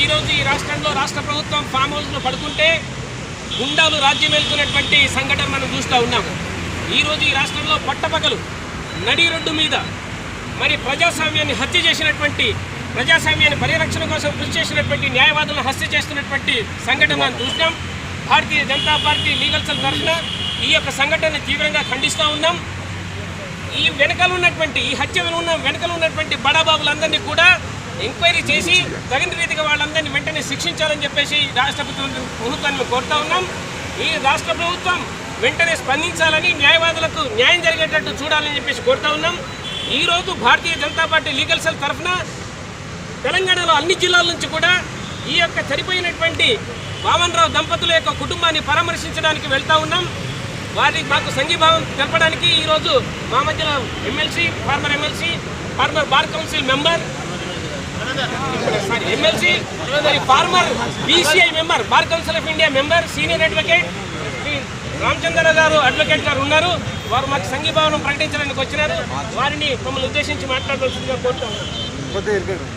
ఈరోజు ఈ రాష్ట్రంలో రాష్ట్ర ప్రభుత్వం ఫామ్ హౌస్లో పడుకుంటే గుండాలు రాజ్యం వెళ్తున్నటువంటి సంఘటన మనం చూస్తూ ఉన్నాము. ఈరోజు ఈ రాష్ట్రంలో పట్టపగలు నడి రోడ్డు మీద మరి ప్రజాస్వామ్యాన్ని హత్య చేసినటువంటి ప్రజాస్వామ్యాన్ని పరిరక్షణ కోసం కృషి చేసినటువంటి న్యాయవాదులను హత్య చేస్తున్నటువంటి సంఘటన మనం చూసినాం. Bharatiya Janata Party legal cell తరఫున ఈ యొక్క సంఘటనను తీవ్రంగా ఖండిస్తూ ఉన్నాం. ఈ వెనకాల ఉన్నటువంటి ఈ హత్య ఉన్న వెనకాల ఉన్నటువంటి బడాబాబులందరినీ కూడా ఎంక్వైరీ చేసి తగిన రీతిగా వాళ్ళందరినీ వెంటనే శిక్షించాలని చెప్పేసి రాష్ట్ర ప్రభుత్వం- ప్రభుత్వాన్ని కోరుతా ఉన్నాం. ఈ రాష్ట్ర ప్రభుత్వం వెంటనే స్పందించాలని న్యాయవాదులకు న్యాయం జరిగేటట్టు చూడాలని చెప్పేసి కోరుతా ఉన్నాం. ఈ రోజు Bharatiya Janata Party legal cell తరఫున తెలంగాణలో అన్ని జిల్లాల నుంచి కూడా ఈ యొక్క చనిపోయినటువంటి వామన్ రావు దంపతుల యొక్క కుటుంబాన్ని పరామర్శించడానికి వెళ్తా ఉన్నాం. వారికి మాకు సంఘీభావం తెలపడానికి ఈరోజు మా మధ్యలో MLC former MLC former bar council member MLC మరి former BCI member bar council of India member senior advocate Shri Ramachandra గారు అడ్వకేట్ గారు ఉన్నారు. వారు మాకు సంఘీభావం ప్రకటించడానికి వచ్చినారు. వారిని మమ్మల్ని ఉద్దేశించి మాట్లాడవలసిందిగా కోరుతా ఉన్నాను కొద్దిగా ఇరుకండి.